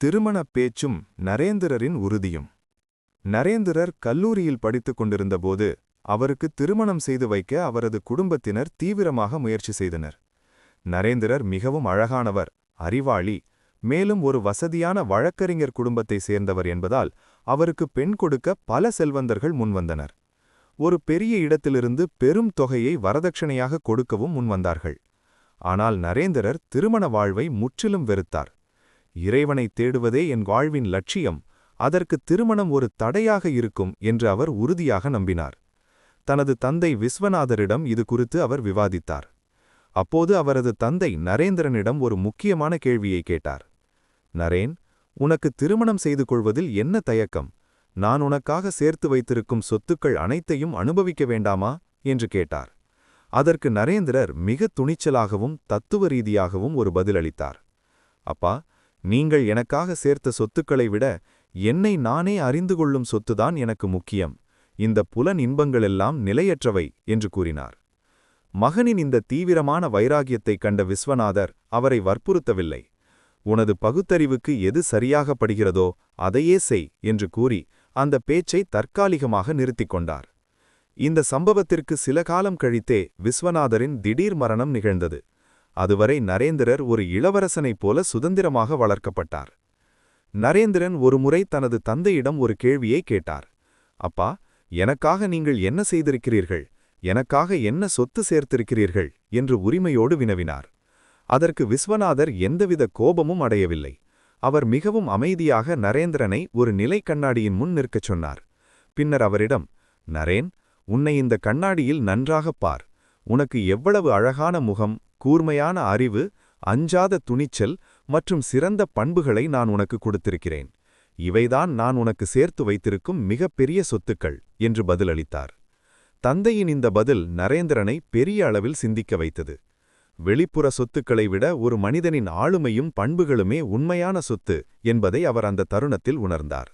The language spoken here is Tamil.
திருமணப் பேச்சும் நரேந்திரரின் உறுதியும். நரேந்திரர் கல்லூரியில் படித்துக் கொண்டிருந்தபோது அவருக்கு திருமணம் செய்து வைக்க அவரது குடும்பத்தினர் தீவிரமாக முயற்சி செய்தனர். நரேந்திரர் மிகவும் அழகானவர் அறிவாளி மேலும் ஒரு வசதியான வழக்கறிஞர் குடும்பத்தைச் சேர்ந்தவர் என்பதால் அவருக்கு பெண் கொடுக்க பல செல்வந்தர்கள் முன்வந்தனர். ஒரு பெரிய இடத்திலிருந்து பெரும் தொகையை வரதட்சணையாக கொடுக்கவும் முன்வந்தார்கள். ஆனால் நரேந்திரர் திருமண வாழ்வை முற்றிலும் வெறுத்தார். இறைவனை தேடுவதே என் வாழ்வின் லட்சியம் அதற்கு திருமணம் ஒரு தடையாக இருக்கும் என்று அவர் உறுதியாக நம்பினார். தனது தந்தை விஸ்வநாதரிடம் இது குறித்து அவர் விவாதித்தார். அப்போது அவரது தந்தை நரேந்திரனிடம் ஒரு முக்கியமான கேள்வியை கேட்டார். நரேன் உனக்கு திருமணம் செய்து கொள்வதில் என்ன தயக்கம்? நான் உனக்காக சேர்த்து வைத்திருக்கும் சொத்துக்கள் அனைத்தையும் அனுபவிக்க வேண்டாமா? என்று கேட்டார். அதற்கு நரேந்திரர் மிக துணிச்சலாகவும் தத்துவ ரீதியாகவும் ஒரு பதிலளித்தார். அப்பா நீங்கள் எனக்காக சேர்த்த சொத்துக்களை விட என்னை நானே அறிந்து கொள்ளும் சொத்துதான் எனக்கு முக்கியம். இந்த புலன் இன்பங்களெல்லாம் நிலையற்றவை என்று கூறினார். மகனின் இந்த தீவிரமான வைராகியத்தைக் கண்ட விஸ்வநாதர் அவரை வற்புறுத்தவில்லை. உனது பகுத்தறிவுக்கு எது சரியாகப்படுகிறதோ அதையே செய் என்று கூறி அந்த பேச்சை தற்காலிகமாக நிறுத்திக் கொண்டார். இந்த சம்பவத்திற்கு சில காலம் கழித்தே விஸ்வநாதரின் திடீர் மரணம் நிகழ்ந்தது. அதுவரை நரேந்திரர் ஒரு இளவரசனைப் போல சுதந்திரமாக வளர்க்கப்பட்டார். நரேந்திரன் ஒருமுறை தனது தந்தையிடம் ஒரு கேள்வியை கேட்டார். அப்பா எனக்காக நீங்கள் என்ன செய்திருக்கிறீர்கள்? எனக்காக என்ன சொத்து சேர்த்திருக்கிறீர்கள்? என்று உரிமையோடு வினவினார். அதற்கு விஸ்வநாதர் எந்தவித கோபமும் அடையவில்லை. அவர் மிகவும் அமைதியாக நரேந்திரனை ஒரு நிலை கண்ணாடியின் முன் நிற்கச் சொன்னார். பின்னர் அவரிடம் நரேன் உன்னை இந்த கண்ணாடியில் நன்றாகப் பார். உனக்கு எவ்வளவு அழகான முகம் கூர்மையான அறிவு அஞ்சாத துணிச்சல் மற்றும் சிறந்த பண்புகளை நான் உனக்கு கொடுத்திருக்கிறேன். இவைதான் நான் உனக்கு சேர்த்து வைத்திருக்கும் மிகப்பெரிய சொத்துக்கள் என்று பதிலளித்தார். தந்தையின் இந்த பதில் நரேந்திரனை பெரிய அளவில் சிந்திக்க வைத்தது. வெளிப்புற சொத்துக்களை விட ஒரு மனிதனின் ஆளுமையும் பண்புகளுமே உண்மையான சொத்து என்பதை அவர் அந்த தருணத்தில் உணர்ந்தார்.